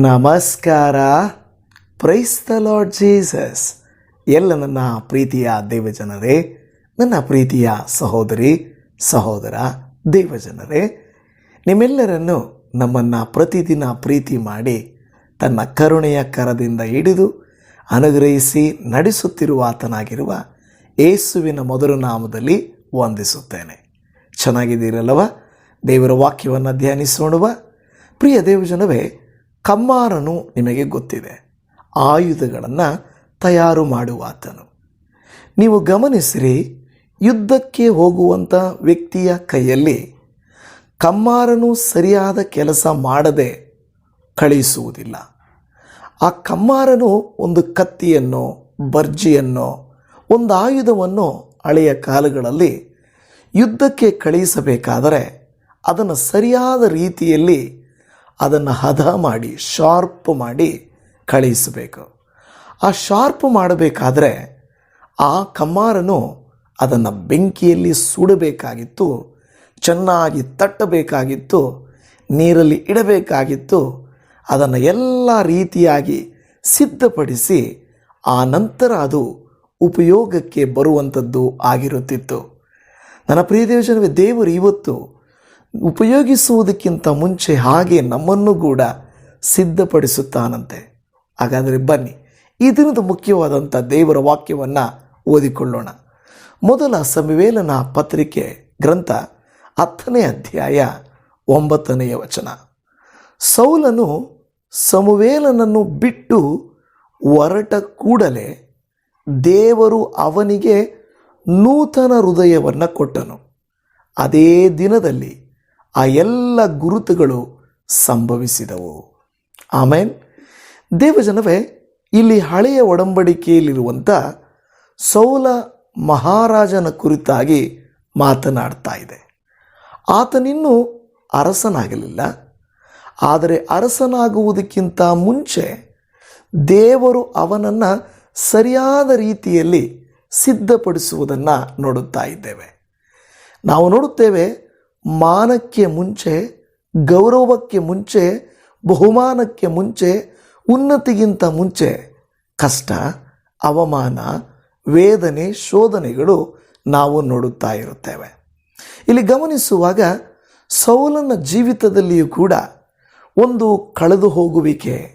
ನಮಸ್ಕಾರ. Praise the lord Jesus ಎಲ್ಲ ನನ್ನ ಪ್ರೀತಿಯ ದೇವಜನರೇ, ನನ್ನ ಪ್ರೀತಿಯ ಸಹೋದರಿ, ಸಹೋದರ ದೇವಜನರೇ, ನಿಮ್ಮೆಲ್ಲರನ್ನು ನಮ್ಮನ್ನು ಪ್ರತಿದಿನ ಪ್ರೀತಿ ಮಾಡಿ ತನ್ನ ಕರುಣೆಯ ಕರದಿಂದ ಹಿಡಿದು ಅನುಗ್ರಹಿಸಿ ನಡೆಸುತ್ತಿರುವ ಆತನಾಗಿರುವ ಏಸುವಿನ ಮೊದಲು ನಾಮದಲ್ಲಿ ವಂದಿಸುತ್ತೇನೆ. ಚೆನ್ನಾಗಿದ್ದೀರಲ್ಲವ? ದೇವರ ವಾಕ್ಯವನ್ನು ಧ್ಯಾನಿಸೋಣವ. ಪ್ರಿಯ ದೇವಜನವೇ ಕಮ್ಮಾರನು ನಿಮಗೆ ಗೊತ್ತಿದೆ. ಆಯುಧಗಳನ್ನು ತಯಾರು ಮಾಡುವಾತನು. ನೀವು ಗಮನಿಸಿರಿ, ಯುದ್ಧಕ್ಕೆ ಹೋಗುವಂಥ ವ್ಯಕ್ತಿಯ ಕೈಯಲ್ಲಿ ಕಮ್ಮಾರನು ಸರಿಯಾದ ಕೆಲಸ ಮಾಡದೆ ಕಳಿಸುವುದಿಲ್ಲ ಆ ಕಮ್ಮಾರನು ಒಂದು ಕತ್ತಿಯನ್ನು, ಬರ್ಜಿಯನ್ನು, ಒಂದು ಆಯುಧವನ್ನು ಹಳೆಯ ಕಾಲಗಳಲ್ಲಿ ಯುದ್ಧಕ್ಕೆ ಕಳುಹಿಸಬೇಕಾದರೆ ಅದನ್ನು ಸರಿಯಾದ ರೀತಿಯಲ್ಲಿ ಅದನ್ನು ಹದ ಮಾಡಿ ಶಾರ್ಪ್ ಮಾಡಿ ಕಳಿಸಬೇಕು. ಆ ಶಾರ್ಪ್ ಮಾಡಬೇಕಾದ್ರೆ ಆ ಕಮ್ಮಾರನು ಅದನ್ನು ಬೆಂಕಿಯಲ್ಲಿ ಸುಡಬೇಕಾಗಿತ್ತು, ಚೆನ್ನಾಗಿ ತಟ್ಟಬೇಕಾಗಿತ್ತು, ನೀರಲ್ಲಿ ಇಡಬೇಕಾಗಿತ್ತು, ಅದನ್ನು ಎಲ್ಲ ರೀತಿಯಾಗಿ ಸಿದ್ಧಪಡಿಸಿ ಆ ನಂತರ ಅದು ಉಪಯೋಗಕ್ಕೆ ಬರುವಂಥದ್ದು ಆಗಿರುತ್ತಿತ್ತು. ನನ್ನ ಪ್ರಿಯ ದೇವಜನವೇ, ದೇವರು ಇವತ್ತು ಉಪಯೋಗಿಸುವುದಕ್ಕಿಂತ ಮುಂಚೆ ಹಾಗೆ ನಮ್ಮನ್ನು ಕೂಡ ಸಿದ್ಧಪಡಿಸುತ್ತಾನಂತೆ. ಹಾಗಾದರೆ ಬನ್ನಿ, ಈ ದಿನದ ಮುಖ್ಯವಾದಂಥ ದೇವರ ವಾಕ್ಯವನ್ನು ಓದಿಕೊಳ್ಳೋಣ. ಮೊದಲ ಸಮಿವೇಲನ ಪತ್ರಿಕೆ ಗ್ರಂಥ ಹತ್ತನೇ ಅಧ್ಯಾಯ ಒಂಬತ್ತನೆಯ ವಚನ. ಸೌಲನು ಸಮುವೇಲನನ್ನು ಬಿಟ್ಟು ಹೊರಟ ಕೂಡಲೇ ದೇವರು ಅವನಿಗೆ ನೂತನ ಹೃದಯವನ್ನು ಕೊಟ್ಟನು. ಅದೇ ದಿನದಲ್ಲಿ ಆ ಎಲ್ಲ ಗುರುತುಗಳು ಸಂಭವಿಸಿದವು. ಆಮೇನ್. ದೇವಜನವೇ, ಇಲ್ಲಿ ಹಳೆಯ ಒಡಂಬಡಿಕೆಯಲ್ಲಿರುವಂಥ ಸೌಲ ಮಹಾರಾಜನ ಕುರಿತಾಗಿ ಮಾತನಾಡ್ತಾ ಇದೆ. ಆತನಿನ್ನೂ ಅರಸನಾಗಲಿಲ್ಲ. ಆದರೆ ಅರಸನಾಗುವುದಕ್ಕಿಂತ ಮುಂಚೆ ದೇವರು ಅವನನ್ನು ಸರಿಯಾದ ರೀತಿಯಲ್ಲಿ ಸಿದ್ಧಪಡಿಸುವುದನ್ನು ನೋಡುತ್ತಾ ಇದ್ದೇವೆ. ನಾವು ನೋಡುತ್ತೇವೆ ಮಾನಕ್ಕೆ ಮುಂಚೆ, ಗೌರವಕ್ಕೆ ಮುಂಚೆ, ಬಹುಮಾನಕ್ಕೆ ಮುಂಚೆ, ಉನ್ನತಿಗಿಂತ ಮುಂಚೆ ಕಷ್ಟ, ಅವಮಾನ, ವೇದನೆ, ಶೋಧನೆಗಳು ನಾವು ನೋಡುತ್ತಾ ಇರುತ್ತೇವೆ. ಇಲ್ಲಿ ಗಮನಿಸುವಾಗ ಸೌಲನ ಜೀವಿತದಲ್ಲಿಯೂ ಕೂಡ ಒಂದು ಕಳೆದು ಹೋಗುವಿಕೆ,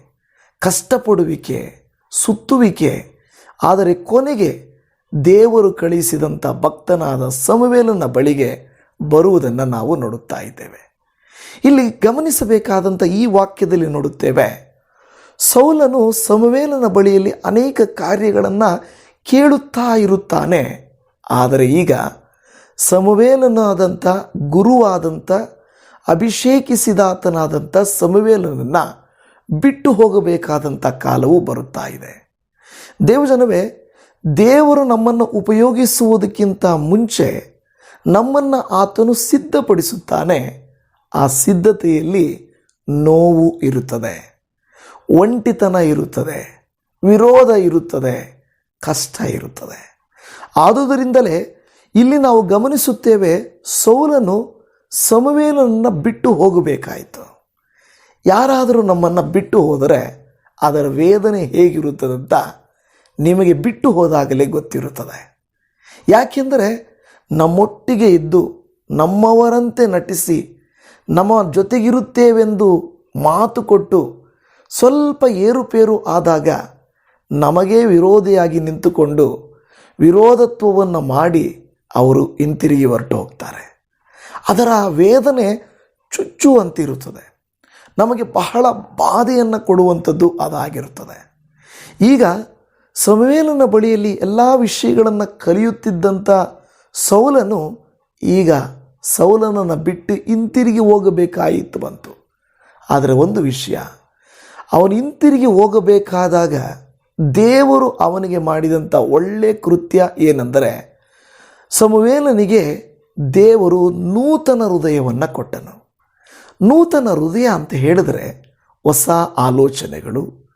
ಕಷ್ಟಪಡುವಿಕೆ, ಸುತ್ತುವಿಕೆ, ಆದರೆ ಕೊನೆಗೆ ದೇವರು ಕಳಿಸಿದಂಥ ಭಕ್ತನಾದ ಸಮವೇಲನ ಬಳಿಗೆ ಬರುವುದನ್ನು ನಾವು ನೋಡುತ್ತಾ ಇದ್ದೇವೆ. ಇಲ್ಲಿ ಗಮನಿಸಬೇಕಾದಂಥ ಈ ವಾಕ್ಯದಲ್ಲಿ ನೋಡುತ್ತೇವೆ, ಸೌಲನು ಸಮವೇಲನ ಬಳಿಯಲ್ಲಿ ಅನೇಕ ಕಾರ್ಯಗಳನ್ನು ಕೇಳುತ್ತಾ ಇರುತ್ತಾನೆ. ಆದರೆ ಈಗ ಸಮವೇಲನಾದಂಥ ಗುರುವಾದಂಥ ಅಭಿಷೇಕಿಸಿದಾತನಾದಂಥ ಸಮವೇಲನನ್ನು ಬಿಟ್ಟು ಹೋಗಬೇಕಾದಂಥ ಕಾಲವು ಬರುತ್ತಾ ಇದೆ. ದೇವಜನವೇ, ದೇವರು ನಮ್ಮನ್ನು ಉಪಯೋಗಿಸುವುದಕ್ಕಿಂತ ಮುಂಚೆ ನಮ್ಮನ್ನು ಆತನು ಸಿದ್ಧಪಡಿಸುತ್ತಾನೆ. ಆ ಸಿದ್ಧತೆಯಲ್ಲಿ ನೋವು ಇರುತ್ತದೆ. ಒಂಟಿತನ ಇರುತ್ತದೆ. ವಿರೋಧ ಇರುತ್ತದೆ. ಕಷ್ಟ ಇರುತ್ತದೆ. ಆದುದರಿಂದಲೇ ಇಲ್ಲಿ ನಾವು ಗಮನಿಸುತ್ತೇವೆ ಸೌಲನು ಸಮವೇಲನನ್ನು ಬಿಟ್ಟು ಹೋಗಬೇಕಾಯಿತು. ಯಾರಾದರೂ ನಮ್ಮನ್ನು ಬಿಟ್ಟು ಹೋದರೆ ಅದರ ವೇದನೆ ಹೇಗಿರುತ್ತದೆ ಅಂತ ನಿಮಗೆ ಬಿಟ್ಟು ಹೋದಾಗಲೇ ಗೊತ್ತಿರುತ್ತದೆ. ಯಾಕೆಂದರೆ ನಮ್ಮೊಟ್ಟಿಗೆ ಇದ್ದು ನಮ್ಮವರಂತೆ ನಟಿಸಿ ನಮ್ಮ ಜೊತೆಗಿರುತ್ತೇವೆಂದು ಮಾತು ಕೊಟ್ಟು ಸ್ವಲ್ಪ ಏರುಪೇರು ಆದಾಗ ನಮಗೇ ವಿರೋಧಿಯಾಗಿ ನಿಂತುಕೊಂಡು ವಿರೋಧತ್ವವನ್ನು ಮಾಡಿ ಅವರು ಹಿಂತಿರುಗಿ ಹೊರಟು ಹೋಗ್ತಾರೆ. ಅದರ ವೇದನೆ ಚುಚ್ಚುವಂತಿರುತ್ತದೆ ನಮಗೆ ಬಹಳ ಬಾಧೆಯನ್ನು ಕೊಡುವಂಥದ್ದು ಅದಾಗಿರುತ್ತದೆ. ಈಗ ಸಮೇಲನ ಬಳಿಯಲ್ಲಿ ಎಲ್ಲ ವಿಷಯಗಳನ್ನು ಕಲಿಯುತ್ತಿದ್ದಂಥ ಸೌಲನು ಈಗ ಸೌಲನನ್ನು ಬಿಟ್ಟು ಹಿಂತಿರುಗಿ ಹೋಗಬೇಕಾಯಿತು ಬಂತು. ಆದರೆ ಒಂದು ವಿಷಯ, ಅವನು ಹಿಂತಿರುಗಿ ಹೋಗಬೇಕಾದಾಗ ದೇವರು ಅವನಿಗೆ ಮಾಡಿದಂಥ ಒಳ್ಳೆ ಕೃತ್ಯ ಏನೆಂದರೆ, ಸಮುವೇಲನಿಗೆ ದೇವರು ನೂತನ ಹೃದಯವನ್ನು ಕೊಟ್ಟನು. ನೂತನ ಹೃದಯ ಅಂತ ಹೇಳಿದರೆ ಹೊಸ ಆಲೋಚನೆಗಳು,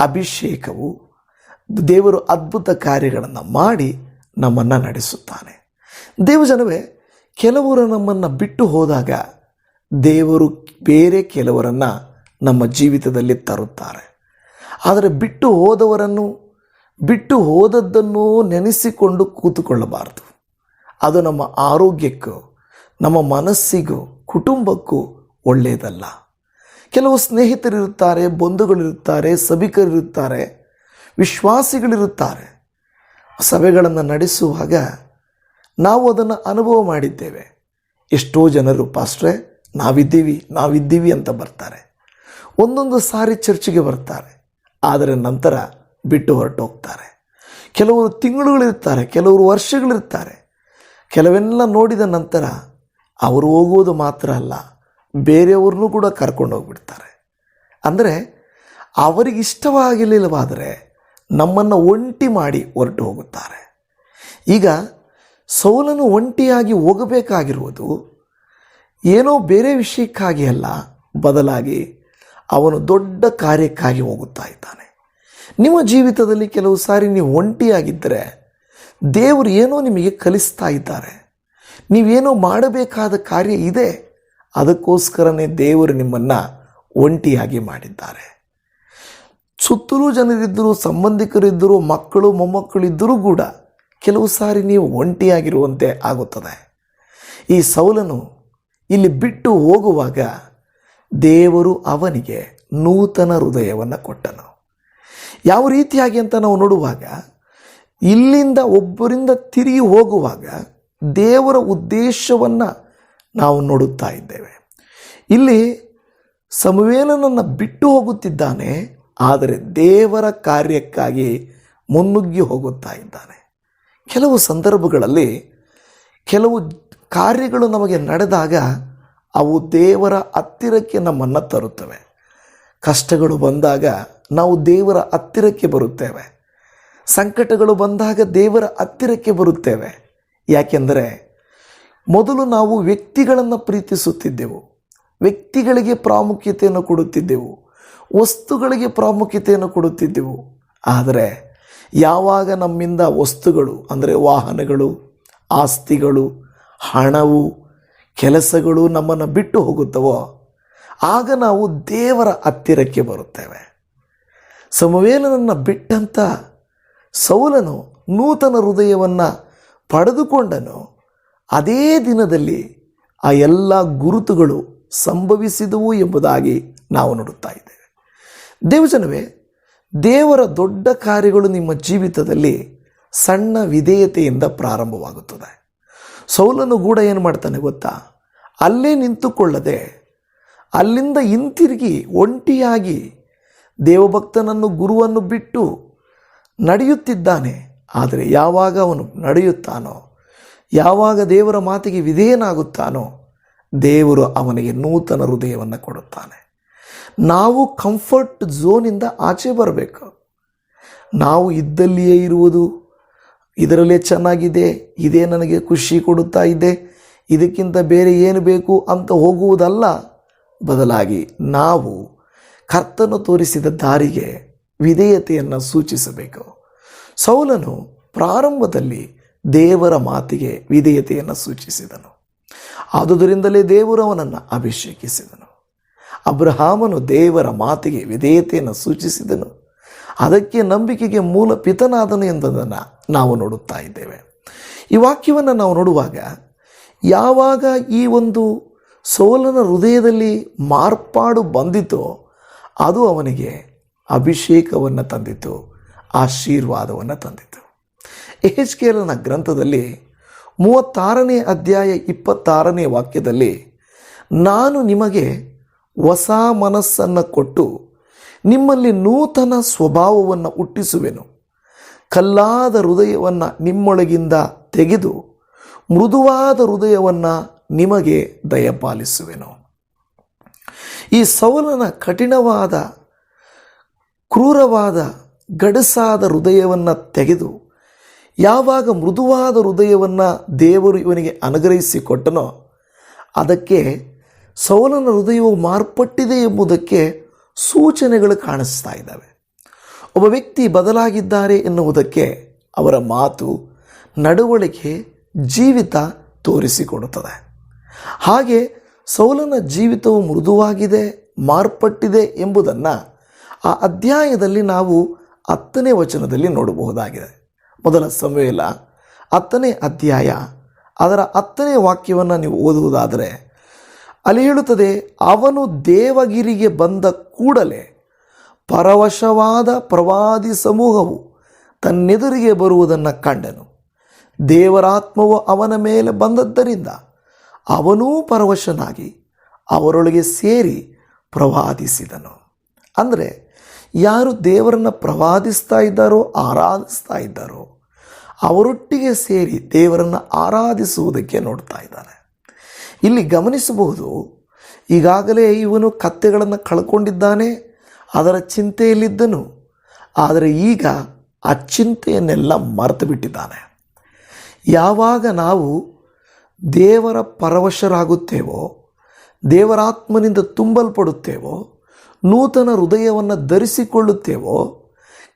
ಅಭಿಷೇಕವು, ದೇವರು ಅದ್ಭುತ ಕಾರ್ಯಗಳನ್ನು ಮಾಡಿ ನಮ್ಮನ್ನು ನಡೆಸುತ್ತಾನೆ. ದೇವಜನವೇ ಕೆಲವರು ನಮ್ಮನ್ನು ಬಿಟ್ಟು ಹೋದಾಗ ದೇವರು ಬೇರೆ ಕೆಲವರನ್ನು ನಮ್ಮ ಜೀವಿತದಲ್ಲಿ ತರುತ್ತಾರೆ. ಆದರೆ ಬಿಟ್ಟು ಹೋದವರನ್ನು, ಬಿಟ್ಟು ಹೋದದ್ದನ್ನು ನೆನೆಸಿಕೊಂಡು ಕೂತುಕೊಳ್ಳಬಾರದು. ಅದು ನಮ್ಮ ಆರೋಗ್ಯಕ್ಕೂ, ನಮ್ಮ ಮನಸ್ಸಿಗೂ, ಕುಟುಂಬಕ್ಕೂ ಒಳ್ಳೆಯದಲ್ಲ. ಕೆಲವು ಸ್ನೇಹಿತರಿರುತ್ತಾರೆ, ಬಂಧುಗಳಿರುತ್ತಾರೆ, ಸಭಿಕರಿರುತ್ತಾರೆ, ವಿಶ್ವಾಸಿಗಳಿರುತ್ತಾರೆ. ಸಭೆಗಳನ್ನು ನಡೆಸುವಾಗ ನಾವು ಅದನ್ನು ಅನುಭವ ಮಾಡಿದ್ದೇವೆ. ಎಷ್ಟೋ ಜನರು, ಪಾಸ್ಟ್ರೆ, ನಾವಿದ್ದೀವಿ ನಾವಿದ್ದೀವಿ ಅಂತ ಬರ್ತಾರೆ. ಒಂದೊಂದು ಸಾರಿ ಚರ್ಚಿಗೆ ಬರ್ತಾರೆ. ಆದರೆ ನಂತರ ಬಿಟ್ಟು ಹೊರಟೋಗ್ತಾರೆ ಕೆಲವರು ತಿಂಗಳುಗಳಿರ್ತಾರೆ, ಕೆಲವರು ವರ್ಷಗಳಿರ್ತಾರೆ. ಕೆಲವೆಲ್ಲ ನೋಡಿದ ನಂತರ ಅವರು ಹೋಗುವುದು ಮಾತ್ರ ಅಲ್ಲ, ಬೇರೆಯವ್ರನ್ನೂ ಕೂಡ ಕರ್ಕೊಂಡು ಹೋಗ್ಬಿಡ್ತಾರೆ. ಅಂದರೆ ಅವರಿಗೆ ಇಷ್ಟವಾಗಿರಲಿಲ್ಲವಾದರೆ ನಮ್ಮನ್ನು ಒಂಟಿ ಮಾಡಿ ಹೊರಟು ಹೋಗುತ್ತಾರೆ. ಈಗ ಸೌಲನು ಒಂಟಿಯಾಗಿ ಹೋಗಬೇಕಾಗಿರುವುದು ಏನೋ ಬೇರೆ ವಿಷಯಕ್ಕಾಗಿ ಅಲ್ಲ, ಬದಲಾಗಿ ಅವನು ದೊಡ್ಡ ಕಾರ್ಯಕ್ಕಾಗಿ ಹೋಗುತ್ತಾ ಇದ್ದಾನೆ. ನಿಮ್ಮ ಜೀವಿತದಲ್ಲಿ ಕೆಲವು ಸಾರಿ ನೀವು ಒಂಟಿಯಾಗಿದ್ದರೆ ದೇವರು ಏನೋ ನಿಮಗೆ ಕಲಿಸ್ತಾ ಇದ್ದಾರೆ. ನೀವೇನೋ ಮಾಡಬೇಕಾದ ಕಾರ್ಯ ಇದೆ, ಅದಕ್ಕೋಸ್ಕರನೇ ದೇವರು ನಿಮ್ಮನ್ನು ಒಂಟಿಯಾಗಿ ಮಾಡಿದ್ದಾರೆ. ಸುತ್ತಲೂ ಜನರಿದ್ದರೂ, ಸಂಬಂಧಿಕರಿದ್ದರೂ, ಮಕ್ಕಳು, ಮೊಮ್ಮಕ್ಕಳಿದ್ದರೂ ಕೂಡ ಕೆಲವು ಸಾರಿ ನೀವು ಒಂಟಿಯಾಗಿರುವಂತೆ ಆಗುತ್ತದೆ. ಈ ಸೌಲನು ಇಲ್ಲಿ ಬಿಟ್ಟು ಹೋಗುವಾಗ ದೇವರು ಅವನಿಗೆ ನೂತನ ಹೃದಯವನ್ನು ಕೊಟ್ಟನು. ಯಾವ ರೀತಿಯಾಗಿ ಅಂತ ನಾವು ನೋಡುವಾಗ ಇಲ್ಲಿಂದ ಒಬ್ಬರಿಂದ ತಿರುಗಿ ಹೋಗುವಾಗ ದೇವರ ಉದ್ದೇಶವನ್ನು ನಾವು ನೋಡುತ್ತಾ ಇದ್ದೇವೆ. ಇಲ್ಲಿ ಸಮವೇಲನನ್ನು ಬಿಟ್ಟು ಹೋಗುತ್ತಿದ್ದಾನೆ, ಆದರೆ ದೇವರ ಕಾರ್ಯಕ್ಕಾಗಿ ಮುನ್ನುಗ್ಗಿ ಹೋಗುತ್ತಾ ಇದ್ದಾನೆ. ಕೆಲವು ಸಂದರ್ಭಗಳಲ್ಲಿ ಕೆಲವು ಕಾರ್ಯಗಳು ನಮಗೆ ನಡೆದಾಗ ಅವು ದೇವರ ಹತ್ತಿರಕ್ಕೆ ನಮ್ಮನ್ನು ತರುತ್ತವೆ. ಕಷ್ಟಗಳು ಬಂದಾಗ ನಾವು ದೇವರ ಹತ್ತಿರಕ್ಕೆ ಬರುತ್ತೇವೆ. ಸಂಕಟಗಳು ಬಂದಾಗ ದೇವರ ಹತ್ತಿರಕ್ಕೆ ಬರುತ್ತೇವೆ. ಯಾಕೆಂದರೆ ಮೊದಲು ನಾವು ವ್ಯಕ್ತಿಗಳನ್ನು ಪ್ರೀತಿಸುತ್ತಿದ್ದೆವು. ವ್ಯಕ್ತಿಗಳಿಗೆ ಪ್ರಾಮುಖ್ಯತೆಯನ್ನು ಕೊಡುತ್ತಿದ್ದೆವು. ವಸ್ತುಗಳಿಗೆ ಪ್ರಾಮುಖ್ಯತೆಯನ್ನು ಕೊಡುತ್ತಿದ್ದೆವು. ಆದರೆ ಯಾವಾಗ ನಮ್ಮಿಂದ ವಸ್ತುಗಳು, ಅಂದರೆ ವಾಹನಗಳು, ಆಸ್ತಿಗಳು, ಹಣವು, ಕೆಲಸಗಳು ನಮ್ಮನ್ನು ಬಿಟ್ಟು ಹೋಗುತ್ತವೋ, ಆಗ ನಾವು ದೇವರ ಹತ್ತಿರಕ್ಕೆ ಬರುತ್ತೇವೆ. ಸಮವೇಲನನ್ನು ಬಿಟ್ಟಂಥ ಸೌಲನು ನೂತನ ಹೃದಯವನ್ನು ಪಡೆದುಕೊಂಡನು. ಅದೇ ದಿನದಲ್ಲಿ ಆ ಎಲ್ಲ ಗುರುತುಗಳು ಸಂಭವಿಸಿದವು ಎಂಬುದಾಗಿ ನಾವು ನೋಡುತ್ತಾ ಇದ್ದೇವೆ. ದೇವಜನವೇ ದೇವರ ದೊಡ್ಡ ಕಾರ್ಯಗಳು ನಿಮ್ಮ ಜೀವಿತದಲ್ಲಿ ಸಣ್ಣ ವಿಧೇಯತೆಯಿಂದ ಪ್ರಾರಂಭವಾಗುತ್ತದೆ. ಸೌಲನು ಕೂಡ ಏನು ಮಾಡ್ತಾನೆ ಗೊತ್ತಾ? ಅಲ್ಲೇ ನಿಂತುಕೊಳ್ಳದೆ, ಅಲ್ಲಿಂದ ಹಿಂತಿರುಗಿ ಒಂಟಿಯಾಗಿ ದೇವಭಕ್ತನನ್ನು ಗುರುವನ್ನು ಬಿಟ್ಟು ನಡೆಯುತ್ತಿದ್ದಾನೆ. ಆದರೆ ಯಾವಾಗ ಅವನು ನಡೆಯುತ್ತಾನೋ, ಯಾವಾಗ ದೇವರ ಮಾತಿಗೆ ವಿಧೇಯನಾಗುತ್ತಾನೋ, ದೇವರು ಅವನಿಗೆ ನೂತನ ಹೃದಯವನ್ನು ಕೊಡುತ್ತಾನೆ. ನಾವು ಕಂಫರ್ಟ್ ಝೋನಿಂದ ಆಚೆ ಬರಬೇಕು. ನಾವು ಇದ್ದಲ್ಲಿಯೇ ಇರುವುದು, ಇದರಲ್ಲೇ ಚೆನ್ನಾಗಿದೆ, ಇದೇ ನನಗೆ ಖುಷಿ ಕೊಡುತ್ತಾ ಇದೆ, ಇದಕ್ಕಿಂತ ಬೇರೆ ಏನು ಬೇಕು ಅಂತ ಹೋಗುವುದಲ್ಲ. ಬದಲಾಗಿ ನಾವು ಕರ್ತನು ತೋರಿಸಿದ ದಾರಿಗೆ ವಿಧೇಯತೆಯನ್ನು ಸೂಚಿಸಬೇಕು. ಸೌಲನು ಪ್ರಾರಂಭದಲ್ಲಿ ದೇವರ ಮಾತಿಗೆ ವಿಧೇಯತೆಯನ್ನು ಸೂಚಿಸಿದನು. ಆದುದರಿಂದಲೇ ದೇವರು ಅವನನ್ನು ಅಭಿಷೇಕಿಸಿದನು. ಅಬ್ರಹಾಮನು ದೇವರ ಮಾತಿಗೆ ವಿಧೇಯತೆಯನ್ನು ಸೂಚಿಸಿದನು. ಅದಕ್ಕೆ ನಂಬಿಕೆಗೆ ಮೂಲ ಪಿತನಾದನು ಎಂಬುದನ್ನು ನಾವು ನೋಡುತ್ತಾ ಇದ್ದೇವೆ. ಈ ವಾಕ್ಯವನ್ನು ನಾವು ನೋಡುವಾಗ ಯಾವಾಗ ಈ ಒಂದು ಸೋಲನ ಹೃದಯದಲ್ಲಿ ಮಾರ್ಪಾಡು ಬಂದಿತೋ ಅದು ಅವನಿಗೆ ಅಭಿಷೇಕವನ್ನು ತಂದಿತು, ಆಶೀರ್ವಾದವನ್ನು ತಂದಿತು. ಎಹೆಚ್ಕೇಲನ ಗ್ರಂಥದಲ್ಲಿ ಮೂವತ್ತಾರನೇ ಅಧ್ಯಾಯ ಇಪ್ಪತ್ತಾರನೇ ವಾಕ್ಯದಲ್ಲಿ, ನಾನು ನಿಮಗೆ ಹೊಸ ಮನಸ್ಸನ್ನು ಕೊಟ್ಟು ನಿಮ್ಮಲ್ಲಿ ನೂತನ ಸ್ವಭಾವವನ್ನು ಹುಟ್ಟಿಸುವೆನು. ಕಲ್ಲಾದ ಹೃದಯವನ್ನು ನಿಮ್ಮೊಳಗಿಂದ ತೆಗೆದು ಮೃದುವಾದ ಹೃದಯವನ್ನು ನಿಮಗೆ ದಯಪಾಲಿಸುವೆನು. ಈ ಸೌಲನ ಕಠಿಣವಾದ, ಕ್ರೂರವಾದ, ಗಡಸಾದ ಹೃದಯವನ್ನು ತೆಗೆದು ಯಾವಾಗ ಮೃದುವಾದ ಹೃದಯವನ್ನು ದೇವರು ಇವನಿಗೆ ಅನುಗ್ರಹಿಸಿಕೊಟ್ಟನೋ ಅದಕ್ಕೆ ಸೌಲನ ಹೃದಯವು ಮಾರ್ಪಟ್ಟಿದೆ ಎಂಬುದಕ್ಕೆ ಸೂಚನೆಗಳು ಕಾಣಿಸ್ತಾ ಇದ್ದಾವೆ. ಒಬ್ಬ ವ್ಯಕ್ತಿ ಬದಲಾಗಿದ್ದಾರೆ ಎನ್ನುವುದಕ್ಕೆ ಅವರ ಮಾತು ನಡವಳಿಕೆ ಜೀವಿತ ತೋರಿಸಿಕೊಡುತ್ತದೆ. ಹಾಗೆ ಸೌಲನ ಜೀವಿತವು ಮೃದುವಾಗಿದೆ, ಮಾರ್ಪಟ್ಟಿದೆ ಎಂಬುದನ್ನು ಆ ಅಧ್ಯಾಯದಲ್ಲಿ ನಾವು ಹತ್ತನೇ ವಚನದಲ್ಲಿ ನೋಡಬಹುದಾಗಿದೆ. ಮೊದಲ ಸಮಯಲ ಹತ್ತನೇ ಅಧ್ಯಾಯ ಅದರ ಹತ್ತನೇ ವಾಕ್ಯವನ್ನು ನೀವು ಓದುವುದಾದರೆ ಅಲ್ಲಿ ಹೇಳುತ್ತದೆ, ಅವನು ದೇವಗಿರಿಗೆ ಬಂದ ಕೂಡಲೇ ಪರವಶವಾದ ಪ್ರವಾದಿ ಸಮೂಹವು ತನ್ನೆದುರಿಗೆ ಬರುವುದನ್ನು ಕಂಡನು. ದೇವರಾತ್ಮವು ಅವನ ಮೇಲೆ ಬಂದದ್ದರಿಂದ ಅವನೂ ಪರವಶನಾಗಿ ಅವರೊಳಗೆ ಸೇರಿ ಪ್ರವಾದಿಸಿದನು. ಅಂದರೆ ಯಾರು ದೇವರನ್ನು ಪ್ರವಾದಿಸ್ತಾ ಇದ್ದಾರೋ, ಆರಾಧಿಸ್ತಾ ಇದ್ದಾರೋ, ಅವರೊಟ್ಟಿಗೆ ಸೇರಿ ದೇವರನ್ನು ಆರಾಧಿಸುವುದಕ್ಕೆ ನೋಡ್ತಾ ಇದ್ದಾರೆ. ಇಲ್ಲಿ ಗಮನಿಸಬಹುದು, ಈಗಾಗಲೇ ಇವನು ಕತ್ತೆಗಳನ್ನು ಕಳ್ಕೊಂಡಿದ್ದಾನೆ, ಅದರ ಚಿಂತೆಯಲ್ಲಿದ್ದನು, ಆದರೆ ಈಗ ಆ ಚಿಂತೆಯನ್ನೆಲ್ಲ ಮರೆತು ಬಿಟ್ಟಿದ್ದಾನೆ ಯಾವಾಗ ನಾವು ದೇವರ ಪರವಶರಾಗುತ್ತೇವೋ, ದೇವರಾತ್ಮನಿಂದ ತುಂಬಲ್ಪಡುತ್ತೇವೋ, ನೂತನ ಹೃದಯವನ್ನು ಧರಿಸಿಕೊಳ್ಳುತ್ತೇವೋ,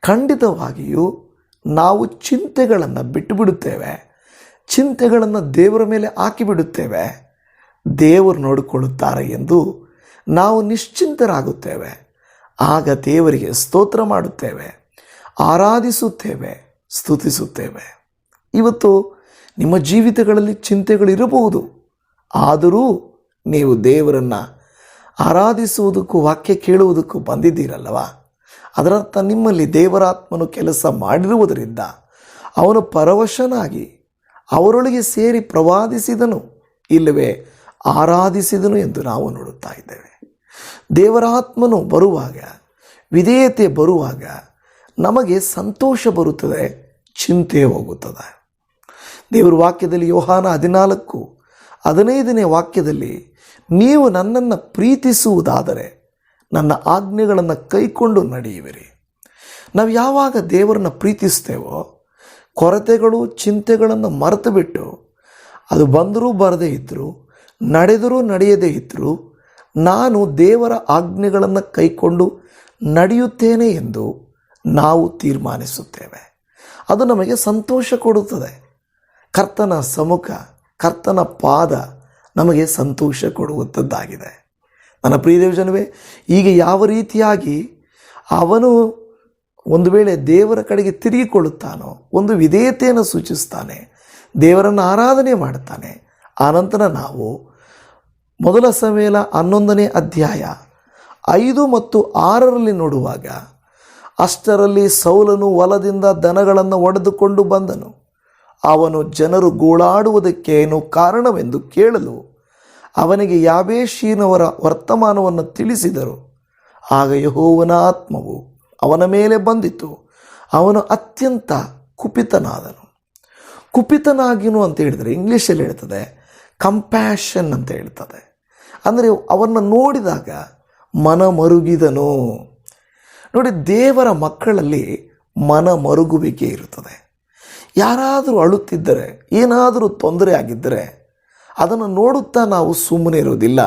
ಖಂಡಿತವಾಗಿಯೂ ನಾವು ಚಿಂತೆಗಳನ್ನು ಬಿಟ್ಟುಬಿಡುತ್ತೇವೆ, ಚಿಂತೆಗಳನ್ನು ದೇವರ ಮೇಲೆ ಹಾಕಿಬಿಡುತ್ತೇವೆ. ದೇವರು ನೋಡಿಕೊಳ್ಳುತ್ತಾರೆ ಎಂದು ನಾವು ನಿಶ್ಚಿಂತರಾಗುತ್ತೇವೆ. ಆಗ ದೇವರಿಗೆ ಸ್ತೋತ್ರ ಮಾಡುತ್ತೇವೆ, ಆರಾಧಿಸುತ್ತೇವೆ, ಸ್ತುತಿಸುತ್ತೇವೆ. ಇವತ್ತು ನಿಮ್ಮ ಜೀವಿತಗಳಲ್ಲಿ ಚಿಂತೆಗಳಿರಬಹುದು. ಆದರೂ ನೀವು ದೇವರನ್ನು ಆರಾಧಿಸುವುದಕ್ಕೂ, ವಾಕ್ಯ ಕೇಳುವುದಕ್ಕೂ ಬಂದಿದ್ದೀರಲ್ಲವ? ಅದರರ್ಥ ನಿಮ್ಮಲ್ಲಿ ದೇವರಾತ್ಮನು ಕೆಲಸ ಮಾಡಿರುವುದರಿಂದ ಅವನು ಪರವಶನಾಗಿ ಅವರೊಳಗೆ ಸೇರಿ ಪ್ರವಾದಿಸಿದನು. ಇಲ್ಲವೇ ಆರಾಧಿಸಿದನು ಎಂದು ನಾವು ನೋಡುತ್ತಾ ಇದ್ದೇವೆ. ದೇವರಾತ್ಮನು ಬರುವಾಗ, ವಿಧೇಯತೆ ಬರುವಾಗ ನಮಗೆ ಸಂತೋಷ ಬರುತ್ತದೆ, ಚಿಂತೆ ಹೋಗುತ್ತದೆ. ದೇವರ ವಾಕ್ಯದಲ್ಲಿ ಯೋಹಾನ ಹದಿನಾಲ್ಕು, ಹದಿನೈದನೇ ವಾಕ್ಯದಲ್ಲಿ ನೀವು ನನ್ನನ್ನು ಪ್ರೀತಿಸುವುದಾದರೆ ನನ್ನ ಆಜ್ಞೆಗಳನ್ನು ಕೈಕೊಂಡು ನಡೆಯುವಿರಿ. ನಾವು ಯಾವಾಗ ದೇವರನ್ನು ಪ್ರೀತಿಸ್ತೇವೋ, ಕೊರತೆಗಳು, ಚಿಂತೆಗಳನ್ನು ಮರೆತು ಬಿಟ್ಟು ಅದು ಬಂದರೂ ಬರದೇ ಇದ್ದರೂ ನಡೆದರೂ ನಡೆಯದೇ ಇದ್ದರೂ ನಾನು ದೇವರ ಆಜ್ಞೆಗಳನ್ನು ಕೈಕೊಂಡು ನಡೆಯುತ್ತೇನೆ ಎಂದು ನಾವು ತೀರ್ಮಾನಿಸುತ್ತೇವೆ. ಅದು ನಮಗೆ ಸಂತೋಷ ಕೊಡುತ್ತದೆ. ಕರ್ತನ ಸಮುಖ ಕರ್ತನ ಪಾದ ನಮಗೆ ಸಂತೋಷ ಕೊಡುವಂಥದ್ದಾಗಿದೆ ನನ್ನ ಪ್ರಿಯ ಜನವೇ ಈಗ ಯಾವ ರೀತಿಯಾಗಿ ಅವನು ಒಂದು ವೇಳೆ ದೇವರ ಕಡೆಗೆ ತಿರುಗಿಕೊಳ್ಳುತ್ತಾನೋ, ಒಂದು ವಿಧೇಯತೆಯನ್ನು ಸೂಚಿಸ್ತಾನೆ, ದೇವರನ್ನು ಆರಾಧನೆ ಮಾಡುತ್ತಾನೆ ಆನಂತರ ನಾವು ಮೊದಲ ಸಮೇಲ ಹನ್ನೊಂದನೇ ಅಧ್ಯಾಯ ಐದು ಮತ್ತು ಆರರಲ್ಲಿ ನೋಡುವಾಗ, ಅಷ್ಟರಲ್ಲಿ ಸೌಲನು ಹೊಲದಿಂದ ದನಗಳನ್ನು ಒಡೆದುಕೊಂಡು ಬಂದನು. ಅವನು ಜನರು ಗೋಳಾಡುವುದಕ್ಕೇನು ಕಾರಣವೆಂದು ಕೇಳಲು ಅವನಿಗೆ ಯಾಬೇಶೀನವರ ವರ್ತಮಾನವನ್ನು ತಿಳಿಸಿದರು. ಆಗ ಯಹೋವನ ಆತ್ಮವು ಅವನ ಮೇಲೆ ಬಂದಿತು. ಅವನು ಅತ್ಯಂತ ಕುಪಿತನಾದನು. ಕುಪಿತನಾಗಿನು ಅಂತ ಹೇಳಿದರೆ ಇಂಗ್ಲೀಷಲ್ಲಿ ಹೇಳ್ತದೆ ಕಂಪ್ಯಾಷನ್ ಅಂತ ಹೇಳ್ತದೆ. ಅಂದರೆ ಅವರನ್ನು ನೋಡಿದಾಗ ಮನ ಮರುಗಿದನು. ನೋಡಿ, ದೇವರ ಮಕ್ಕಳಲ್ಲಿ ಮನ ಮರುಗುವಿಕೆ ಇರುತ್ತದೆ. ಯಾರಾದರೂ ಅಳುತ್ತಿದ್ದರೆ, ಏನಾದರೂ ತೊಂದರೆ ಆಗಿದ್ದರೆ, ಅದನ್ನು ನೋಡುತ್ತಾ ನಾವು ಸುಮ್ಮನೆ ಇರುವುದಿಲ್ಲ.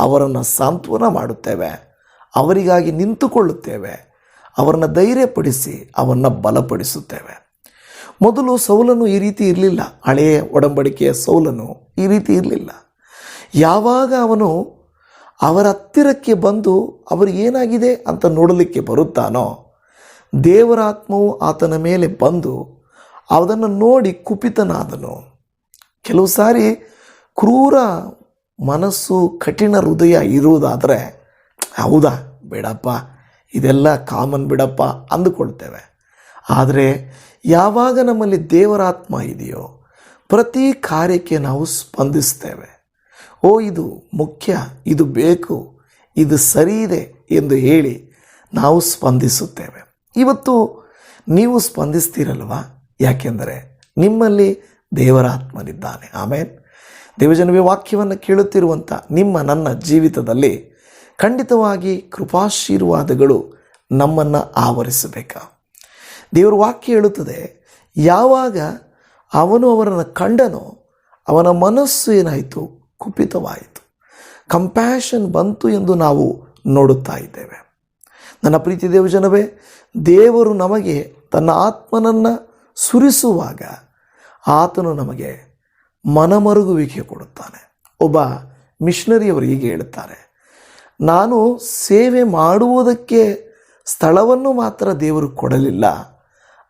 ಅವರನ್ನು ಸಾಂತ್ವನ ಮಾಡುತ್ತೇವೆ. ಅವರಿಗಾಗಿ ನಿಂತುಕೊಳ್ಳುತ್ತೇವೆ. ಅವರನ್ನು ಧೈರ್ಯಪಡಿಸಿ ಅವನ್ನು ಬಲಪಡಿಸುತ್ತೇವೆ. ಮೊದಲು ಸೌಲನು ಈ ರೀತಿ ಇರಲಿಲ್ಲ. ಹಳೆಯ ಒಡಂಬಡಿಕೆಯ ಸೌಲನು ಈ ರೀತಿ ಇರಲಿಲ್ಲ. ಯಾವಾಗ ಅವನು ಅವರ ಹತ್ತಿರಕ್ಕೆ ಬಂದು ಅವರು ಏನಾಗಿದೆ ಅಂತ ನೋಡಲಿಕ್ಕೆ ಬರುತ್ತಾನೋ, ದೇವರಾತ್ಮವು ಆತನ ಮೇಲೆ ಬಂದು ಅದನ್ನು ನೋಡಿ ಕುಪಿತನಾದನು. ಕೆಲವು ಸಾರಿ ಕ್ರೂರ ಮನಸ್ಸು ಕಠಿಣ ಹೃದಯ ಇರುವುದಾದರೆ, ಹೌದಾ, ಬೇಡಪ್ಪ, ಇದೆಲ್ಲ ಕಾಮನ್ ಬಿಡಪ್ಪ ಅಂದುಕೊಳ್ತೇವೆ. ಆದರೆ ಯಾವಾಗ ನಮ್ಮಲ್ಲಿ ದೇವರಾತ್ಮ ಇದೆಯೋ ಪ್ರತಿ ಕಾರ್ಯಕ್ಕೆ ನಾವು ಸ್ಪಂದಿಸ್ತೇವೆ. ಓ, ಇದು ಮುಖ್ಯ, ಇದು ಬೇಕು, ಇದು ಸರಿ ಇದೆ ಎಂದು ಹೇಳಿ ನಾವು ಸ್ಪಂದಿಸುತ್ತೇವೆ. ಇವತ್ತು ನೀವು ಸ್ಪಂದಿಸ್ತೀರಲ್ವ? ಯಾಕೆಂದರೆ ನಿಮ್ಮಲ್ಲಿ ದೇವರಾತ್ಮನಿದ್ದಾನೆ. ಆಮೇಲೆ ದೇವಜನವೇ, ವಾಕ್ಯವನ್ನು ಕೇಳುತ್ತಿರುವಂಥ ನಿಮ್ಮ, ನನ್ನ ಜೀವಿತದಲ್ಲಿ ಖಂಡಿತವಾಗಿ ಕೃಪಾಶೀರ್ವಾದಗಳು ನಮ್ಮನ್ನು ಆವರಿಸಬೇಕಾ? ದೇವರ ವಾಕ್ಯ ಹೇಳುತ್ತದೆ, ಯಾವಾಗ ಅವನು ಅವರನ್ನು ಕಂಡನೋ ಅವನ ಮನಸ್ಸು ಏನಾಯಿತು? ಕುಪಿತವಾಯಿತು. ಕಂಪ್ಯಾಷನ್ ಬಂತು ಎಂದು ನಾವು ನೋಡುತ್ತಾ ಇದ್ದೇವೆ. ನನ್ನ ಪ್ರೀತಿ ದೇವಜನವೇ ದೇವರು ನಮಗೆ ತನ್ನ ಆತ್ಮನನ್ನು ಸುರಿಸುವಾಗ ಆತನು ನಮಗೆ ಮನಮರುಗುವಿಕೆ ಕೊಡುತ್ತಾನೆ. ಒಬ್ಬ ಮಿಷನರಿಯವರು ಹೀಗೆ ಹೇಳುತ್ತಾರೆ, ನಾನು ಸೇವೆ ಮಾಡುವುದಕ್ಕೆ ಸ್ಥಳವನ್ನು ಮಾತ್ರ ದೇವರು ಕೊಡಲಿಲ್ಲ.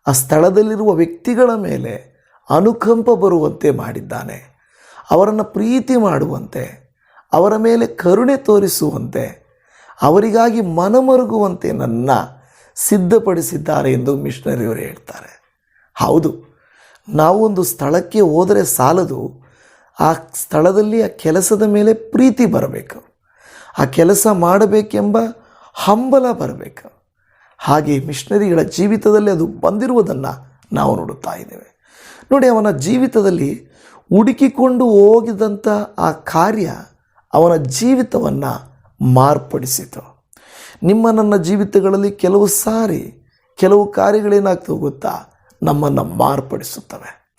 ಆ ಸ್ಥಳದಲ್ಲಿರುವ ವ್ಯಕ್ತಿಗಳ ಮೇಲೆ ಅನುಕಂಪ ಬರುವಂತೆ ಮಾಡಿದ್ದಾನೆ. ಅವರನ್ನು ಪ್ರೀತಿ ಮಾಡುವಂತೆ, ಅವರ ಮೇಲೆ ಕರುಣೆ ತೋರಿಸುವಂತೆ, ಅವರಿಗಾಗಿ ಮನಮರುಗುವಂತೆ ನನ್ನ ಸಿದ್ಧಪಡಿಸಿದ್ದಾರೆ ಎಂದು ಮಿಷನರಿಯವರು ಹೇಳ್ತಾರೆ. ಹೌದು, ನಾವು ಒಂದು ಸ್ಥಳಕ್ಕೆ ಹೋದರೆ ಸಾಲದು, ಆ ಸ್ಥಳದಲ್ಲಿ ಆ ಕೆಲಸದ ಮೇಲೆ ಪ್ರೀತಿ ಬರಬೇಕು. ಆ ಕೆಲಸ ಮಾಡಬೇಕೆಂಬ ಹಂಬಲ ಬರಬೇಕು. ಹಾಗೆ ಮಿಷನರಿಗಳ ಜೀವಿತದಲ್ಲಿ ಅದು ಬಂದಿರುವುದನ್ನು ನಾವು ನೋಡುತ್ತಾ ಇದ್ದೇವೆ. ನೋಡಿ, ಅವನ ಜೀವಿತದಲ್ಲಿ ಹುಡುಕಿಕೊಂಡು ಹೋಗಿದಂಥ ಆ ಕಾರ್ಯ ಅವನ ಜೀವಿತವನ್ನು ಮಾರ್ಪಡಿಸಿತು. ನಿಮ್ಮ ನನ್ನ ಜೀವಿತಗಳಲ್ಲಿ ಕೆಲವು ಸಾರಿ ಕೆಲವು ಕಾರ್ಯಗಳೇನಾಗ್ತವೆ ಗೊತ್ತಾ, ನಮ್ಮನ್ನು ಮಾರ್ಪಡಿಸುತ್ತವೆ.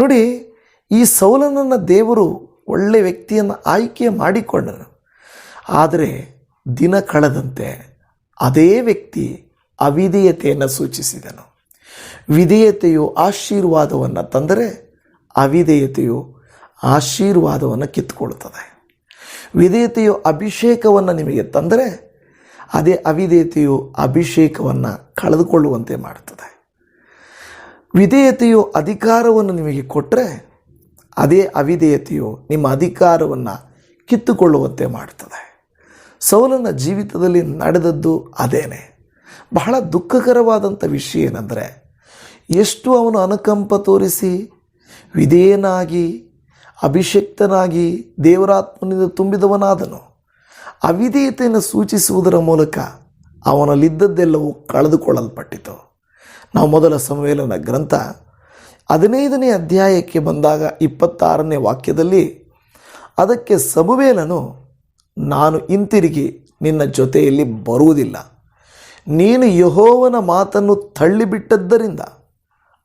ನೋಡಿ, ಈ ಸೌಲನನ್ನು ದೇವರು ಒಳ್ಳೆ ವ್ಯಕ್ತಿಯನ್ನು ಆಯ್ಕೆ ಮಾಡಿಕೊಂಡನು. ಆದರೆ ದಿನ ಕಳೆದಂತೆ ಅದೇ ವ್ಯಕ್ತಿ ಅವಿಧೇಯತೆಯನ್ನು ಸೂಚಿಸಿದನು. ವಿಧೇಯತೆಯು ಆಶೀರ್ವಾದವನ್ನು ತಂದರೆ ಅವಿಧೇಯತೆಯು ಆಶೀರ್ವಾದವನ್ನು ಕಿತ್ತುಕೊಳ್ತದೆ. ವಿಧೇಯತೆಯು ಅಭಿಷೇಕವನ್ನು ನಿಮಗೆ ತಂದರೆ ಅದೇ ಅವಿಧೇಯತೆಯು ಅಭಿಷೇಕವನ್ನು ಕಳೆದುಕೊಳ್ಳುವಂತೆ ಮಾಡುತ್ತದೆ. ವಿಧೇಯತೆಯು ಅಧಿಕಾರವನ್ನು ನಿಮಗೆ ಕೊಟ್ಟರೆ ಅದೇ ಅವಿಧೇಯತೆಯು ನಿಮ್ಮ ಅಧಿಕಾರವನ್ನು ಕಿತ್ತುಕೊಳ್ಳುವಂತೆ ಮಾಡುತ್ತದೆ. ಸೌಲನ ಜೀವಿತದಲ್ಲಿ ನಡೆದದ್ದು ಅದೇನೆ. ಬಹಳ ದುಃಖಕರವಾದಂಥ ವಿಷಯ ಏನಂದರೆ, ಎಷ್ಟು ಅವನು ಅನುಕಂಪ ತೋರಿಸಿ ವಿಧೇಯನಾಗಿ, ಅಭಿಷಕ್ತನಾಗಿ ದೇವರಾತ್ಮನಿಂದ ತುಂಬಿದವನಾದನು, ಅವಿಧೇಯತೆಯನ್ನು ಸೂಚಿಸುವುದರ ಮೂಲಕ ಅವನಲ್ಲಿದ್ದದ್ದೆಲ್ಲವೂ ಕಳೆದುಕೊಳ್ಳಲ್ಪಟ್ಟಿತು. ನಾವು ಮೊದಲ ಸಮವೇಲನ ಗ್ರಂಥ ಹದಿನೈದನೇ ಅಧ್ಯಾಯಕ್ಕೆ ಬಂದಾಗ ಇಪ್ಪತ್ತಾರನೇ ವಾಕ್ಯದಲ್ಲಿ ಅದಕ್ಕೆ ಸಮುವೇಲನು, ನಾನು ಹಿಂತಿರುಗಿ ನಿನ್ನ ಜೊತೆಯಲ್ಲಿ ಬರುವುದಿಲ್ಲ. ನೀನು ಯಹೋವನ ಮಾತನ್ನು ತಳ್ಳಿಬಿಟ್ಟದ್ದರಿಂದ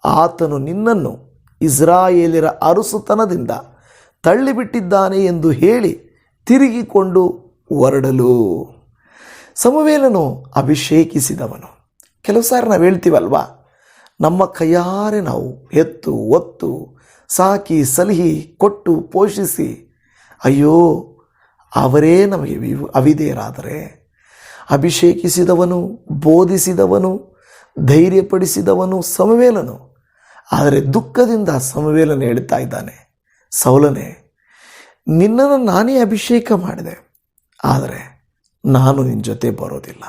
ಆತನು ನಿನ್ನನ್ನು ಇಸ್ರಾಯೇಲಿರ ಅರಸುತನದಿಂದ ತಳ್ಳಿಬಿಟ್ಟಿದ್ದಾನೆ ಎಂದು ಹೇಳಿ ತಿರುಗಿಕೊಂಡು ಹೊರಡಲು. ಸಮವೇಲನು ಅಭಿಷೇಕಿಸಿದವನು. ಕೆಲವು ಸಾರಿ ನಾವು ಹೇಳ್ತೀವಲ್ವ? ನಮ್ಮ ಕೈಯಾರೆ ನಾವು ಎತ್ತು, ಒತ್ತು, ಸಾಕಿ, ಸಲಹಿ ಕೊಟ್ಟು ಪೋಷಿಸಿ, ಅಯ್ಯೋ, ಅವರೇ ನಮಗೆ ವಿವ್- ಅವಿಧೇಯರಾದರೆ ಅಭಿಷೇಕಿಸಿದವನು, ಬೋಧಿಸಿದವನು, ಧೈರ್ಯಪಡಿಸಿದವನು ಸಮವೇಲನು. ಆದರೆ ದುಃಖದಿಂದ ಸಮವೇಲನ ಹೇಳ್ತಾ ಇದ್ದಾನೆ, ಸೌಲನೆ, ನಿನ್ನನ್ನು ನಾನೇ ಅಭಿಷೇಕ ಮಾಡಿದೆ, ಆದರೆ ನಾನು ನಿನ್ನ ಜೊತೆ ಬರೋದಿಲ್ಲ.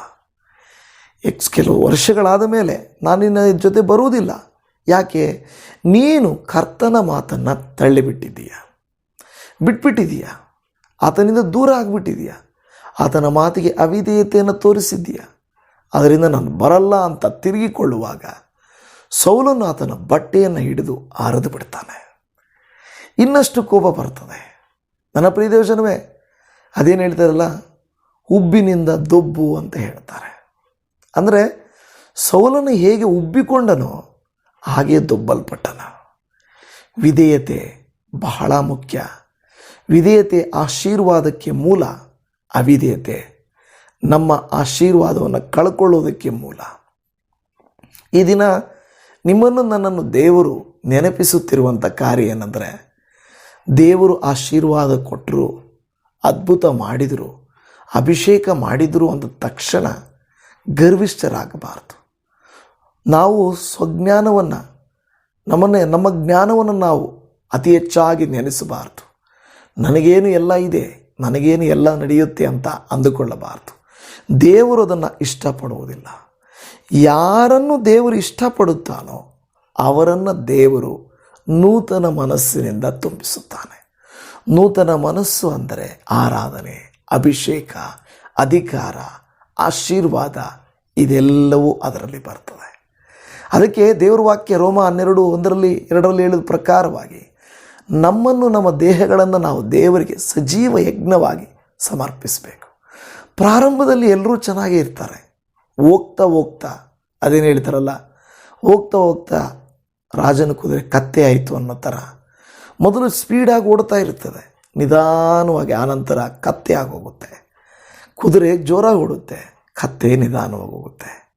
ಎಕ್ಸ್ ಕೆಲವು ವರ್ಷಗಳಾದ ಮೇಲೆ ನಾನು ನಿನ್ನ ಜೊತೆ ಬರುವುದಿಲ್ಲ. ಯಾಕೆ? ನೀನು ಕರ್ತನ ಮಾತನ್ನು ತಳ್ಳಿಬಿಟ್ಟಿದ್ದೀಯ? ಬಿಟ್ಬಿಟ್ಟಿದೀಯ ಆತನಿಂದ ದೂರ ಆಗಿಬಿಟ್ಟಿದೀಯ ಆತನ ಮಾತಿಗೆ ಅವಿಧೇಯತೆಯನ್ನು ತೋರಿಸಿದ್ದೀಯ? ಅದರಿಂದ ನಾನು ಬರಲ್ಲ ಅಂತ ತಿರುಗಿಕೊಳ್ಳುವಾಗ ಸೌಲನ್ನು ಆತನ ಬಟ್ಟೆಯನ್ನು ಹಿಡಿದು ಆರದು ಬಿಡ್ತಾನೆ. ಇನ್ನಷ್ಟು ಕೋಪ ಬರ್ತದೆ. ನನ್ನ ಪ್ರಿಯದೇವಜನವೇ ಅದೇನು ಹೇಳ್ತಾರಲ್ಲ? ಉಬ್ಬಿನಿಂದ ದೊಬ್ಬು ಅಂತ ಹೇಳ್ತಾರೆ. ಅಂದರೆ ಸೌಲನ್ನು ಹೇಗೆ ಉಬ್ಬಿಕೊಂಡನೋ ಹಾಗೆ ದೊಬ್ಬಲ್ಪಟ್ಟನ. ವಿಧೇಯತೆ ಬಹಳ ಮುಖ್ಯ. ವಿಧೇಯತೆ ಆಶೀರ್ವಾದಕ್ಕೆ ಮೂಲ. ಅವಿಧೇಯತೆ, ನಮ್ಮ ಆಶೀರ್ವಾದವನ್ನು ಕಳ್ಕೊಳ್ಳೋದಕ್ಕೆ ಮೂಲ. ಈ ದಿನ ನಿಮ್ಮನ್ನು ನನ್ನನ್ನು ದೇವರು ನೆನಪಿಸುತ್ತಿರುವಂಥ ಕಾರ್ಯ ಏನಂದರೆ, ದೇವರು ಆಶೀರ್ವಾದ ಕೊಟ್ಟರು ಅದ್ಭುತ ಮಾಡಿದರು, ಅಭಿಷೇಕ ಮಾಡಿದರು ಅಂದ ತಕ್ಷಣ ಗರ್ವಿಷ್ಠರಾಗಬಾರ್ದು. ನಾವು ಸ್ವಜ್ಞಾನವನ್ನು, ನಮ್ಮನ್ನೇ, ನಮ್ಮ ಜ್ಞಾನವನ್ನು ನಾವು ಅತಿ ಹೆಚ್ಚಾಗಿ ನೆನೆಸಬಾರ್ದು. ನನಗೇನು ಎಲ್ಲ ಇದೆ ನನಗೇನು ಎಲ್ಲ ನಡೆಯುತ್ತೆ ಅಂತ ಅಂದುಕೊಳ್ಳಬಾರ್ದು. ದೇವರು ಅದನ್ನು ಇಷ್ಟಪಡುವುದಿಲ್ಲ. ಯಾರನ್ನು ದೇವರು ಇಷ್ಟಪಡುತ್ತಾನೋ ಅವರನ್ನು ದೇವರು ನೂತನ ಮನಸ್ಸಿನಿಂದ ತುಂಬಿಸುತ್ತಾನೆ. ನೂತನ ಮನಸ್ಸು ಅಂದರೆ ಆರಾಧನೆ, ಅಭಿಷೇಕ, ಅಧಿಕಾರ, ಆಶೀರ್ವಾದ ಇದೆಲ್ಲವೂ ಅದರಲ್ಲಿ ಬರ್ತದೆ. ಅದಕ್ಕೆ ದೇವರ ವಾಕ್ಯ ರೋಮ ಹನ್ನೆರಡು ಒಂದರಲ್ಲಿ ಎರಡರಲ್ಲಿ ಹೇಳಿದ ಪ್ರಕಾರವಾಗಿ ನಮ್ಮನ್ನು ನಮ್ಮ ದೇಹಗಳನ್ನು ನಾವು ದೇವರಿಗೆ ಸಜೀವ ಯಜ್ಞವಾಗಿ ಸಮರ್ಪಿಸಬೇಕು. ಪ್ರಾರಂಭದಲ್ಲಿ ಎಲ್ಲರೂ ಚೆನ್ನಾಗೇ ಇರ್ತಾರೆ. ಹೋಗ್ತಾ ಹೋಗ್ತಾ, ಅದೇನು ಹೇಳ್ತಾರಲ್ಲ, ಹೋಗ್ತಾ ಹೋಗ್ತಾ ರಾಜನ ಕುದುರೆ ಕತ್ತೆ ಆಯಿತು ಅನ್ನೋ ಥರ ಮೊದಲು ಸ್ಪೀಡಾಗಿ ಓಡ್ತಾ ಇರ್ತದೆ. ನಿಧಾನವಾಗಿ ಆನಂತರ ಕತ್ತೆ ಆಗೋಗುತ್ತೆ. ಕುದುರೆ ಜೋರಾಗಿ ಓಡುತ್ತೆ, ಕತ್ತೆ ನಿಧಾನವಾಗಿ ಹೋಗುತ್ತೆ.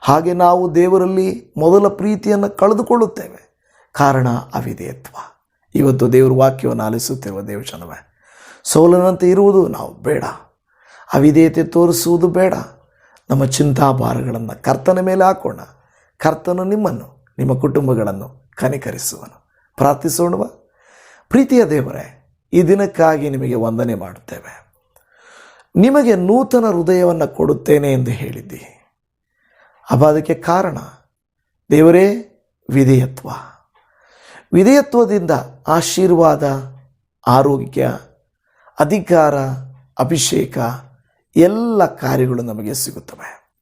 ಹಾಗೆ ನಾವು ದೇವರಲ್ಲಿ ಮೊದಲ ಪ್ರೀತಿಯನ್ನು ಕಳೆದುಕೊಳ್ಳುತ್ತೇವೆ. ಕಾರಣ ಅವಿಧೇಯತ್ವ. ಇವತ್ತು ದೇವರ ವಾಕ್ಯವನ್ನು ಆಲಿಸುತ್ತಿರುವ ದೇವಚನವೇ ಸೋಲನಂತೆ ಇರುವುದು ನಾವು ಬೇಡ. ಅವಿಧೇಯತೆ ತೋರಿಸುವುದು ಬೇಡ. ನಮ್ಮ ಚಿಂತಾಭಾರಗಳನ್ನು ಕರ್ತನ ಮೇಲೆ ಹಾಕೋಣ. ಕರ್ತನು ನಿಮ್ಮನ್ನು, ನಿಮ್ಮ ಕುಟುಂಬಗಳನ್ನು ಕನಿಕರಿಸುವನು. ಪ್ರಾರ್ಥಿಸೋಣವ. ಪ್ರೀತಿಯ ದೇವರೇ, ಈ ದಿನಕ್ಕಾಗಿ ನಿಮಗೆ ವಂದನೆ ಮಾಡುತ್ತೇವೆ. ನಿಮಗೆ ನೂತನ ಹೃದಯವನ್ನು ಕೊಡುತ್ತೇನೆ ಎಂದು ಹೇಳಿದ್ದಿ. ಅಬ್ಬ ಅದಕ್ಕೆ ಕಾರಣ, ದೇವರೇ ವಿಧೇಯತ್ವ. ವಿಧೇಯತ್ವದಿಂದ ಆಶೀರ್ವಾದ, ಆರೋಗ್ಯ, ಅಧಿಕಾರ, ಅಭಿಷೇಕ ಎಲ್ಲ ಕಾರ್ಯಗಳು ನಮಗೆ ಸಿಗುತ್ತವೆ.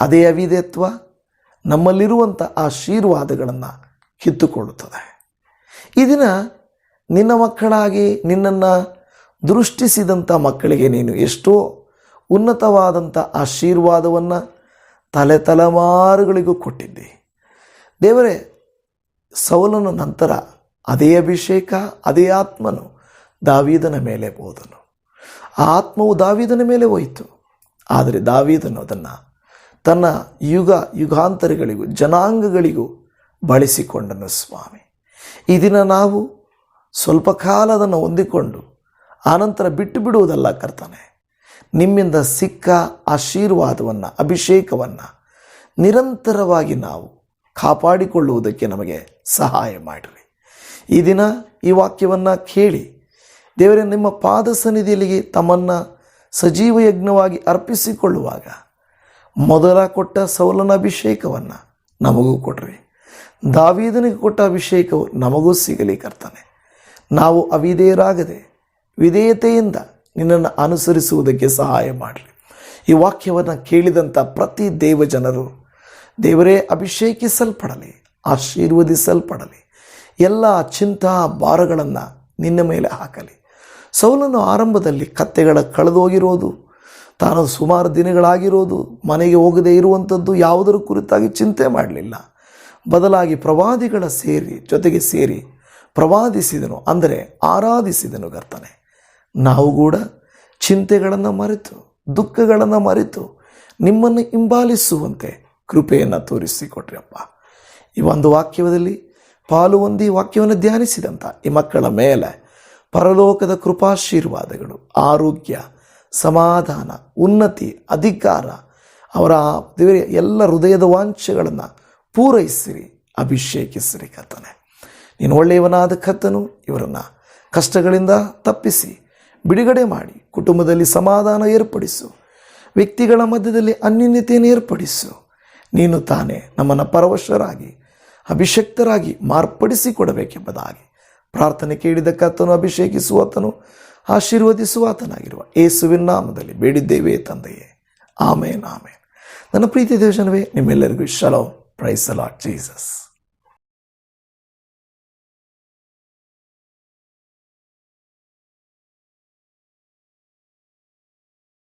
ಅದೇ ಅವಿಧೇಯತ್ವ ನಮ್ಮಲ್ಲಿರುವಂಥ ಆಶೀರ್ವಾದಗಳನ್ನು ಕಿತ್ತುಕೊಳ್ಳುತ್ತದೆ. ಈ ದಿನ ನಿನ್ನ ಮಕ್ಕಳಾಗಿ ನಿನ್ನನ್ನು ದೃಷ್ಟಿಸಿದಂಥ ಮಕ್ಕಳಿಗೆ ನೀನು ಎಷ್ಟೋ ಉನ್ನತವಾದಂಥ ಆಶೀರ್ವಾದವನ್ನು ತಲೆ ತಲೆಮಾರುಗಳಿಗೂ ಕೊಟ್ಟಿದ್ದಿ. ದೇವರೇ ಸೌಲನ ನಂತರ ಅದೇ ಅಭಿಷೇಕ, ಅದೇ ಆತ್ಮನು ದಾವೀದನ ಮೇಲೆ ಹೋದನು. ಆ ಆತ್ಮವು ದಾವೀದನ ಮೇಲೆ ಹೋಯಿತು. ಆದರೆ ದಾವೀದನು ಅದನ್ನು ತನ್ನ ಯುಗ, ಯುಗಾಂತರಗಳಿಗೂ, ಜನಾಂಗಗಳಿಗೂ ಬಳಸಿಕೊಂಡನು ಸ್ವಾಮಿ. ಈ ದಿನ ನಾವು ಸ್ವಲ್ಪ ಕಾಲ ಅದನ್ನು ಹೊಂದಿಕೊಂಡು ಆನಂತರ ಬಿಟ್ಟು ಬಿಡುವುದಲ್ಲ ಕರ್ತಾನೆ. ನಿಮ್ಮಿಂದ ಸಿಕ್ಕ ಆಶೀರ್ವಾದವನ್ನು, ಅಭಿಷೇಕವನ್ನು ನಿರಂತರವಾಗಿ ನಾವು ಕಾಪಾಡಿಕೊಳ್ಳುವುದಕ್ಕೆ ನಮಗೆ ಸಹಾಯ ಮಾಡಿರಿ. ಈ ದಿನ ಈ ವಾಕ್ಯವನ್ನು ಕೇಳಿ, ದೇವರೇ, ನಿಮ್ಮ ಪಾದ ಸನ್ನಿಧಿಯಲ್ಲಿ ತಮ್ಮನ್ನು ಸಜೀವ ಯಜ್ಞವಾಗಿ ಅರ್ಪಿಸಿಕೊಳ್ಳುವಾಗ ಮೊದಲ ಕೊಟ್ಟ ಸೌಲನ ಅಭಿಷೇಕವನ್ನು ನಮಗೂ ಕೊಡ್ರಿ. ದಾವೀದನಿಗೆ ಕೊಟ್ಟ ಅಭಿಷೇಕವು ನಮಗೂ ಸಿಗಲಿ ಕರ್ತಾನೆ. ನಾವು ಅವಿಧೇಯರಾಗದೆ ವಿಧೇಯತೆಯಿಂದ ನಿನ್ನನ್ನು ಅನುಸರಿಸುವುದಕ್ಕೆ ಸಹಾಯ ಮಾಡಲಿ ಈ ವಾಕ್ಯವನ್ನು ಕೇಳಿದಂಥ ಪ್ರತಿ ದೇವಜನರು ದೇವರೇ, ಅಭಿಷೇಕಿಸಲ್ಪಡಲಿ, ಆಶೀರ್ವದಿಸಲ್ಪಡಲಿ, ಎಲ್ಲ ಚಿಂತಾ ಭಾರಗಳನ್ನು ನಿನ್ನ ಮೇಲೆ ಹಾಕಲಿ. ಸೌಲನು ಆರಂಭದಲ್ಲಿ ಕತ್ತೆಗಳ ಕಳೆದೋಗಿರೋದು ತಾನು ಸುಮಾರು ದಿನಗಳಾಗಿರೋದು, ಮನೆಗೆ ಹೋಗದೇ ಇರುವಂಥದ್ದು ಯಾವುದರ ಕುರಿತಾಗಿ ಚಿಂತೆ ಮಾಡಲಿಲ್ಲ. ಬದಲಾಗಿ ಪ್ರವಾದಿಗಳ ಸೇರಿ, ಜೊತೆಗೆ ಸೇರಿ ಪ್ರವಾದಿಸಿದನು, ಅಂದರೆ ಆರಾಧಿಸಿದನು ಕರ್ತನೆ. ನಾವು ಕೂಡ ಚಿಂತೆಗಳನ್ನು ಮರೆತು, ದುಃಖಗಳನ್ನು ಮರೆತು ನಿಮ್ಮನ್ನು ಹಿಂಬಾಲಿಸುವಂತೆ ಕೃಪೆಯನ್ನು ತೋರಿಸಿಕೊಟ್ರಿಯಪ್ಪ ಈ ಒಂದು ವಾಕ್ಯದಲ್ಲಿ ಪಾಲು ಹೊಂದಿ ವಾಕ್ಯವನ್ನು ಧ್ಯಾನಿಸಿದಂಥ ಈ ಮಕ್ಕಳ ಮೇಲೆ ಪರಲೋಕದ ಕೃಪಾಶೀರ್ವಾದಗಳು, ಆರೋಗ್ಯ, ಸಮಾಧಾನ, ಉನ್ನತಿ, ಅಧಿಕಾರ, ಅವರ ಎಲ್ಲ ಹೃದಯದ ವಾಂಛೆಗಳನ್ನು ಪೂರೈಸಿರಿ, ಅಭಿಷೇಕಿಸಿರಿ ಕರ್ತನೆ. ನೀನು ಒಳ್ಳೆಯವನಾದ ಕರ್ತನು, ಇವರನ್ನು ಕಷ್ಟಗಳಿಂದ ತಪ್ಪಿಸಿ, ಬಿಡುಗಡೆ ಮಾಡಿ, ಕುಟುಂಬದಲ್ಲಿ ಸಮಾಧಾನ ಏರ್ಪಡಿಸು, ವ್ಯಕ್ತಿಗಳ ಮಧ್ಯದಲ್ಲಿ ಅನ್ಯೋನ್ಯತೆಯನ್ನು ಏರ್ಪಡಿಸು. ನೀನು ತಾನೇ ನಮ್ಮನ್ನು ಪರವಶರಾಗಿ, ಅಭಿಷಕ್ತರಾಗಿ ಮಾರ್ಪಡಿಸಿಕೊಡಬೇಕೆಂಬುದಾಗಿ ಪ್ರಾರ್ಥನೆ ಕೇಳಿದ ಕರ್ತನು ಅಭಿಷೇಕಿಸುವಾತನು ಆಶೀರ್ವದಿಸುವಾತನಾಗಿರುವ ಏಸುವಿನ ನಾಮದಲ್ಲಿ ಬೇಡಿದ್ದೇವೆ ತಂದೆಯೇ. ಆಮೇನ್ ಆಮೇನ್. ನನ್ನ ಪ್ರೀತಿ ದೇವಜನವೇ, ನಿಮ್ಮೆಲ್ಲರಿಗೂ ಶಲೋ ಪ್ರೈಸ್ ಲಾಟ್ ಜೀಸಸ್.